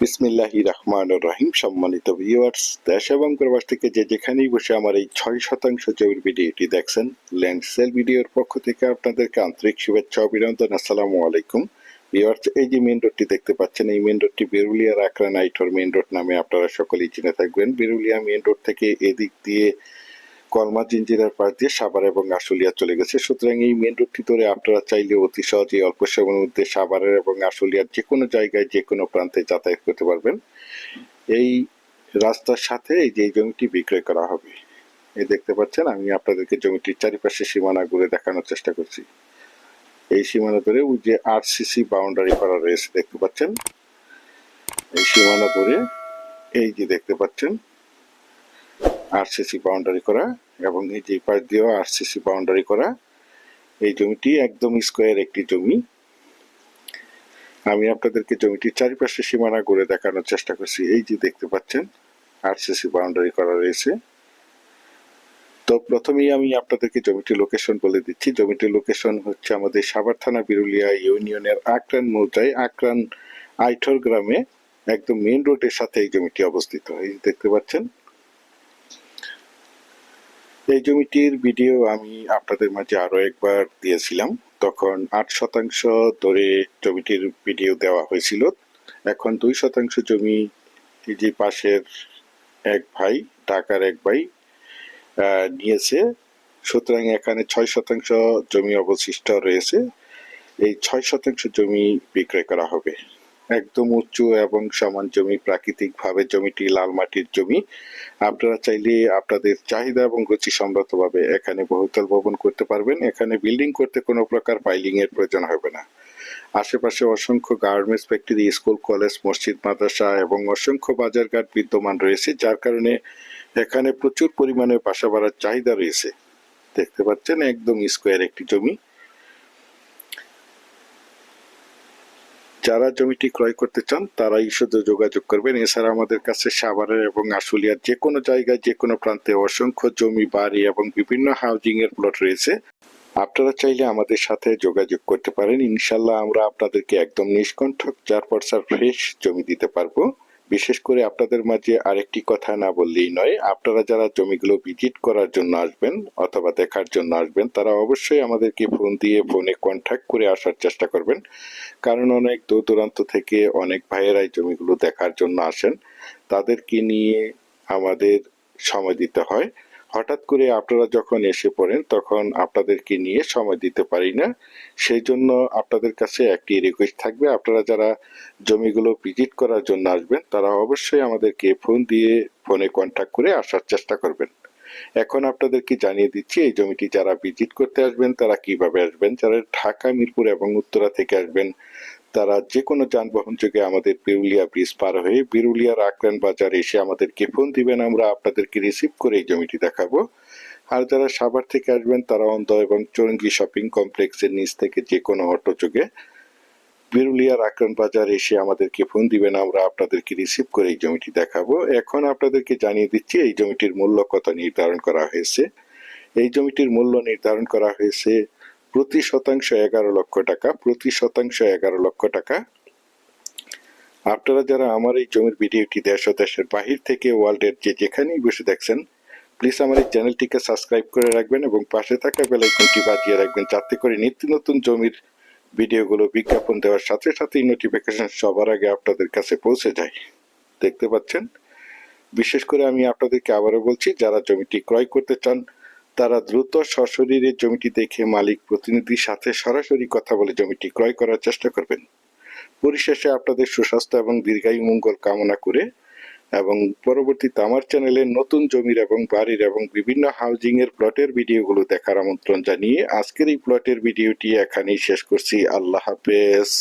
বিসমিল্লাহি রহমান রহিম, সম্মানিত ভিউয়ার্স দেশ এবং প্রবাস থেকে যে যেখানেই বসে আমার এই ছয় শতাংশ জমির ভিডিওটি দেখছেন ল্যান্ড সেল ভিডিওর পক্ষ থেকে আপনাদেরকে আন্তরিক শুভেচ্ছা অভিনন্দন। আসসালামু আলাইকুম। ভিউয়ার্স এই যে মেন রোডটি দেখতে পাচ্ছেন, এই মেন রোডটি বেরুলিয়ার আকরা নাইটর মেন রোড নামে আপনারা সকলেই চিনে থাকবেন। বেরুলিয়া মেন রোড থেকে এদিক দিয়ে কলমা জিঞ্জিরার পাশ দিয়ে সাভার এবং আশুলিয়া চলে গেছে। সুতরাং এই মেন রোডটি ধরে আপনারা চাইলে অতি সহজে অল্প সময়ের মধ্যে সাভারের এবং আশুলিয়ার যে কোনো জায়গায়, যে কোনো প্রান্তে যাতায়াত করতে পারবেন। এই রাস্তার সাথে এই যে জমিটি বিক্রয় করা হবে এই দেখতে পাচ্ছেন, আমি আপনাদেরকে জমিটির চারিপাশে সীমানা ঘুরে দেখানোর চেষ্টা করছি। এই সীমানা ধরে ওই যে আরসিসি বাউন্ডারি করা রয়েছে, দেখতে পাচ্ছেন? এই সীমানা ধরে এই যে দেখতে পাচ্ছেন আরসিসি বাউন্ডারি করা এবং এই যে পাশ দিয়েও আরসিসি বাউন্ডারি করা, এই জমিটি একদম স্কোয়ার একটি জমি। আমি আপনাদেরকে জমিটির চারিপাশে সীমানা ঘুরে দেখানোর চেষ্টা করছি। এই যে দেখতে পাচ্ছেন আরসিসি বাউন্ডারি করা রয়েছে। তো প্রথমেই আমি আপনাদেরকে জমিটির লোকেশন বলে দিচ্ছি। জমিটির লোকেশন হচ্ছে আমাদের সাভার থানা বিরুলিয়া ইউনিয়নের আকরান মৌজায় আকরান আইঠর গ্রামে একদম মেন রোডের সাথে এই জমিটি অবস্থিত। এই দেখতে পাচ্ছেন এই জমিটির ভিডিও আমি আপনাদের মাঝে আরও একবার দিয়েছিলাম। তখন আট শতাংশ ধরে জমিটির ভিডিও দেওয়া হয়েছিল। এখন দুই শতাংশ জমি যে পাশের এক ভাই, ঢাকার এক ভাই নিয়েছে। সুতরাং এখানে ছয় শতাংশ জমি অবশিষ্ট রয়েছে। এই ছয় শতাংশ জমি বিক্রয় করা হবে। একদম উঁচু এবং সমান জমি প্রাকৃতিক ভাবে জমিটি লাল মাটির জমি। আপনারা চাইলে আপনাদের চাহিদা এবং রুচি সম্মতভাবে এখানে বহুতল ভবন করতে পারবেন। এখানে বিল্ডিং করতে কোনো প্রকার পাইলিং এর প্রয়োজন হবে না। আশেপাশে অসংখ্য গার্মেন্টস ফ্যাক্টরি, স্কুল, কলেজ, মসজিদ, মাদ্রাসা এবং অসংখ্য বাজারঘাট বিদ্যমান রয়েছে, যার কারণে এখানে প্রচুর পরিমাণে বাসা বাড়ার চাহিদা রয়েছে। দেখতে পাচ্ছেন, একদম স্কোয়ার একটি জমি। যারা জমিটি ক্রয় করতে চান, তারাই শুধু যোগাযোগ করবেন। এছাড়া আমাদের কাছে সাভারের এবং আশুলিয়ার যে কোনো জায়গায় যে কোনো প্রান্তে অসংখ্য জমি, বাড়ি এবং বিভিন্ন হাউজিং এর প্লট রয়েছে। আপনারা চাইলে আমাদের সাথে যোগাযোগ করতে পারেন। ইনশাল্লাহ আমরা আপনাদেরকে একদম নিষ্কণ্ঠক চার পার্সার ফ্রেশ জমি দিতে পারব। বিশেষ করে আপনাদের মাঝে আরেকটি কথা না বললেই নয়, আপনারা যারা জমিগুলো ভিজিট করার জন্য আসবেন অথবা দেখার জন্য আসবেন, তারা অবশ্যই আমাদেরকে ফোন দিয়ে ফোনে কন্ট্যাক্ট করে আসার চেষ্টা করবেন। কারণ অনেক দূর দূরান্ত থেকে অনেক ভাইয়েরাই জমিগুলো দেখার জন্য আসেন। তাদেরকে নিয়ে আমাদের সময় দিতে হয়। হঠাৎ করে আপনারা যখন এসে পড়েন, তখন আপনাদেরকে নিয়ে সময় দিতে পারি না। সেই জন্য আপনাদের কাছে একটি রিকোয়েস্ট থাকবে। আপনারা যারা জমিগুলো ভিজিট করার জন্য আসবেন, তারা অবশ্যই আমাদেরকে ফোন দিয়ে ফোনে কন্ট্যাক্ট করে আসার চেষ্টা করবেন। এখন আপনাদেরকে জানিয়ে দিচ্ছি, এই জমিটি যারা ভিজিট করতে আসবেন, তারা কীভাবে আসবেন? যারা ঢাকা, মিরপুর এবং উত্তরা থেকে আসবেন তারা যে কোনো যানবাহন যোগে আমাদের বিরুলিয়া ব্রিজ পার হয়ে বিরুলিয়ার আকরান বাজার এসে আমাদেরকে ফোন দিবেন, আমরা আপনাদেরকে রিসিভ করে এই জমিটি দেখাবো। আর যারা সাভার থেকে আসবেন, তারা অন্ধ এবং চরঙ্গি শপিং কমপ্লেক্সের নিচ থেকে যে কোনো অটো যোগে বিরুলিয়ার আকরান বাজার এসে আমাদেরকে ফোন দিবেন, আমরা আপনাদেরকে রিসিভ করে এই জমিটি দেখাবো। এখন আপনাদেরকে জানিয়ে দিচ্ছি, এই জমিটির মূল্য কত নির্ধারণ করা হয়েছে। এই জমিটির মূল্য নির্ধারণ করা হয়েছে প্রতি শতাংশ এগারো লক্ষ টাকা, প্রতি শতাংশ এগারো লক্ষ টাকা। আপনারা যারা আমার এই জমির ভিডিওটি দেশ ও দেশের বাহির থেকে, ওয়ার্ল্ডের যে যেখানেই বসে দেখছেন প্লিজ আমার এই চ্যানেলটিকে সাবস্ক্রাইব করে রাখবেন এবং পাশে থাকা বেল আইকনটি বাজিয়ে রাখবেন, যাতে করে নিত্য নতুন জমির ভিডিওগুলো বিজ্ঞাপন দেওয়ার সাথে সাথেই নোটিফিকেশন সবার আগে আপনাদের কাছে পৌঁছে যায়। দেখতে পাচ্ছেন? বিশেষ করে আমি আপনাদেরকে আবারও বলছি, যারা জমিটি ক্রয় করতে চান তারা দ্রুত সশরীরে জমিটি দেখে মালিক প্রতিনিধির সাথে সরাসরি কথা বলে জমিটি ক্রয় করার চেষ্টা করবেন। পরিশেষে আপনাদের সুস্বাস্থ্য এবং দীর্ঘায়ু মঙ্গল কামনা করে এবং পরবর্তীতে আমার চ্যানেলে নতুন জমির এবং বাড়ির এবং বিভিন্ন হাউজিং এর প্লটের ভিডিওগুলো দেখার আমন্ত্রণ জানিয়ে আজকের এই প্লটের ভিডিওটি এখানেই শেষ করছি। আল্লাহ হাফেজ।